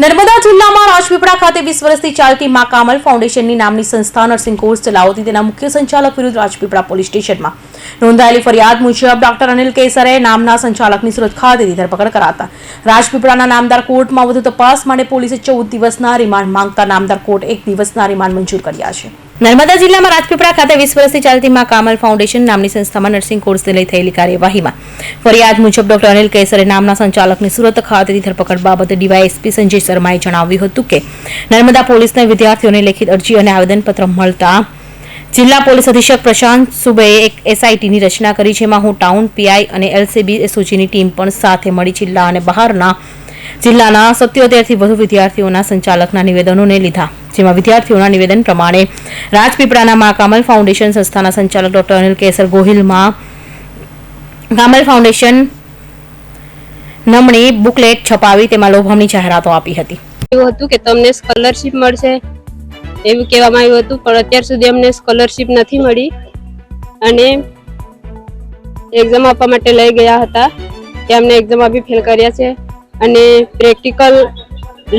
નર્મદા જિલ્લામાં રાજપીપળા ખાતે વીસ વર્ષથી ચાલતી મા કામલ ફાઉન્ડેશનની નામની સંસ્થા નર્સિંગ કોર્સ ચલાવતી તેના મુખ્ય સંચાલક વિરુદ્ધ રાજપીપળા પોલીસ સ્ટેશનમાં. નોંધાયેલી ફરિયાદ મુજબ ડોક્ટર અનિલ કેસરે નામના સંચાલકની સુરત ખાતેથી ધરપકડ કરાતા રાજપીપળાના નામદાર કોર્ટમાં વધુ તપાસ માટે પોલીસે ચૌદ દિવસના રિમાન્ડ માંગતા નામદાર કોર્ટ એક દિવસના રિમાન્ડ મંજૂર કર્યા છે. નર્મદા જિલ્લામાં રાજપીપળા ખાતે વીસ વર્ષથી ચાલતી મા કામલ ફાઉન્ડેશન નામની સંસ્થામાં નર્સિંગ કોર્સને લઈ થયેલી કાર્યવાહીમાં. ફરિયાદ મુજબ ડોક્ટર અનિલ કેસરે નામના સંચાલકની સુરત ખાતેની ધરપકડ બાબતે ડીવાયએસપી સંજય શર્માએ જણાવ્યું હતું કે, નર્મદા પોલીસને વિદ્યાર્થીઓને લેખિત અરજી અને આવેદનપત્ર મળતા જિલ્લા પોલીસ અધિક્ષક પ્રશાંત સુબેએ એક એસઆઈટીની રચના કરી જેમાં હું ટાઉન, પીઆઈ અને એલસીબી એસઓજીની ટીમ પણ સાથે મળી જિલ્લા અને બહારના જિલ્લાના સત્યોતેરથી વધુ વિદ્યાર્થીઓના સંચાલકના નિવેદનોને લીધા. જેમાં વિદ્યાર્થીઓના નિવેદન પ્રમાણે રાજપીપળાના મા કામલ ફાઉન્ડેશન સંસ્થાના સંચાલક ડોક્ટર અનિલ કેસર ગોહિલમાં કામલ ફાઉન્ડેશન નમણી બુકલેટ છપાવી તેમાં લોભામણી જાહેરાતો આપી હતી. એવું હતું કે તમને સ્કોલરશિપ મળશે એવું કહેવામાં આવ્યું હતું, પણ અત્યાર સુધી અમને સ્કોલરશિપ નથી મળી અને એક્ઝામ આપવા માટે લઈ ગયા હતા કે અમને એક્ઝામ આપી ફેલ કર્યા છે અને પ્રેક્ટિકલ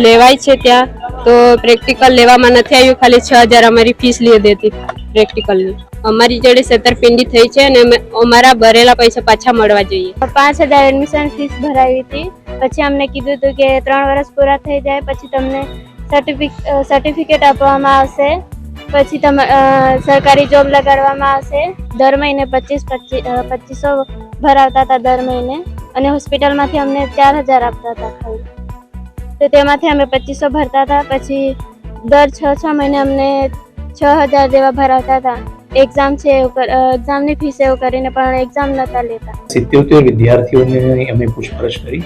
લેવાય છે ત્યાં. તો પ્રેક્ટિકલ લેવામાં નથી આવ્યું. ખાલી છ હજાર અમારી ફીસ લઈ હતી પ્રેક્ટિકલની અમારી જોડે છેતરપિંડી થઈ છે અને અમારા ભરેલા પૈસા પાછા મળવા જોઈએ. પાંચ હજાર એડમિશન ફીસ ભરાવી હતી. પછી અમને કીધું હતું કે ત્રણ વર્ષ પૂરા થઈ જાય, પછી તમને સર્ટિફિકેટ આપવામાં આવશે. પછી સરકારી જોબ લગાડવામાં આવશે. દર મહિને પચીસ પચીસો ભરાવતા હતા દર મહિને. અને હોસ્પિટલમાંથી અમને ચાર હજાર આપતા હતા ખાલી. તો તેમાંથી અમે પચીસો ભરતા હતા. પછી દર છ છ મહિને અમને છ હજાર જેવા ભરાવતા હતા. એક્ઝામ છે એવું એક્ઝામની ફીસ એવું કરીને પણ એક્ઝામ નહોતા લેતા. સિત્યોતેર વિદ્યાર્થીઓને અમે પૂછપરછ કરી.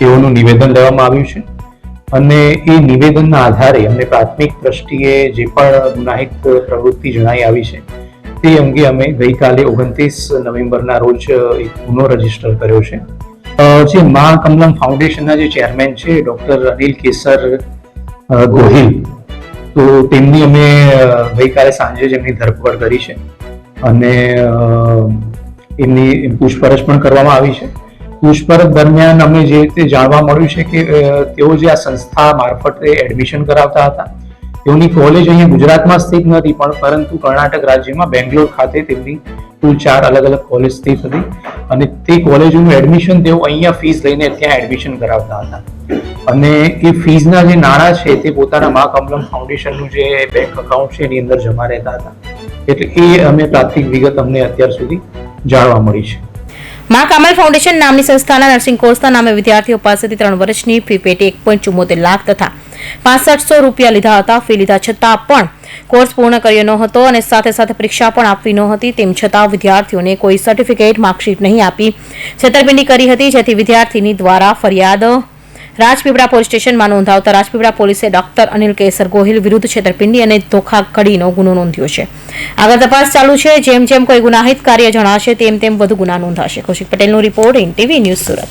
તેઓનું નિવેદન લેવામાં આવ્યું છે. અને એ નિવેદનના આધારે અમને પ્રાથમિક દ્રષ્ટિએ જે પણ ગુનાહિત પ્રવૃત્તિ જણાઈ આવી છે, તે અંગે અમે ગઈકાલે ઓગણત્રીસ નવેમ્બરના રોજ એક ગુનો રજિસ્ટર કર્યો છે. જે, મા કમલમ ફાઉન્ડેશનના જે ચેરમેન છે, ડોક્ટર અનિલ કેસર ગોહિલ, તો તેમની અમે ગઈકાલે સાંજે જ એમની ધરપકડ કરી છે. અને એમની પૂછપરછ પણ કરવામાં આવી છે. પૂછપરછ દરમિયાન અમે જે રીતે જાણવા મળ્યું છે કે તેઓ જે આ સંસ્થા મારફતે એડમિશન કરાવતા હતા તેઓની કોલેજ અહીંયા ગુજરાતમાં સ્થિત નથી, પણ પરંતુ કર્ણાટક રાજ્યમાં બેંગ્લોર ખાતે તેમની કુલ ચાર અલગ અલગ કોલેજ સ્થિત હતી. અને તે કોલેજોનું એડમિશન તેઓ અહીંયા ફીસ લઈને ત્યાં એડમિશન કરાવતા હતા. અને એ ફીઝના જે નાણાં છે તે પોતાના મા કમલમ ફાઉન્ડેશનનું જે બેંક અકાઉન્ટ છે એની અંદર જમા રહેતા હતા. એટલે એ અમે પ્રાથમિક વિગત અમને અત્યાર સુધી જાણવા મળી છે. મા કામલ ફાઉન્ડેશન નામની સંસ્થાના નર્સિંગ કોર્સના નામે વિદ્યાર્થીઓ પાસેથી ત્રણ વર્ષની ફી પેટે એક પોઈન્ટ ચુમ્મોતેર લાખ તથા પાસઠસો રૂપિયા લીધા હતા. ફી લીધા છતાં પણ કોર્સ પૂર્ણ કર્યો ન હતો અને સાથે સાથે પરીક્ષા પણ આપવી ન હતી તેમ છતાં વિદ્યાર્થીઓને કોઈ સર્ટિફિકેટ માર્કશીટ નહીં આપી છેતરપિંડી કરી હતી. જેથી વિદ્યાર્થીની દ્વારા ફરિયાદ રાજપીપળા પોલીસ સ્ટેશનમાં નોંધાવતા રાજપીપળા પોલીસે ડોક્ટર અનિલ કેસર ગોહિલ વિરુદ્ધ છેતરપિંડી અને ધોખાકડીનો ગુનો નોંધ્યો છે. આગળ તપાસ ચાલુ છે. જેમ જેમ કોઈ ગુનાહિત કાર્ય જણાશે તેમ તેમ વધુ ગુના નોંધાશે. કૌશિક પટેલનો report in TV news Surat.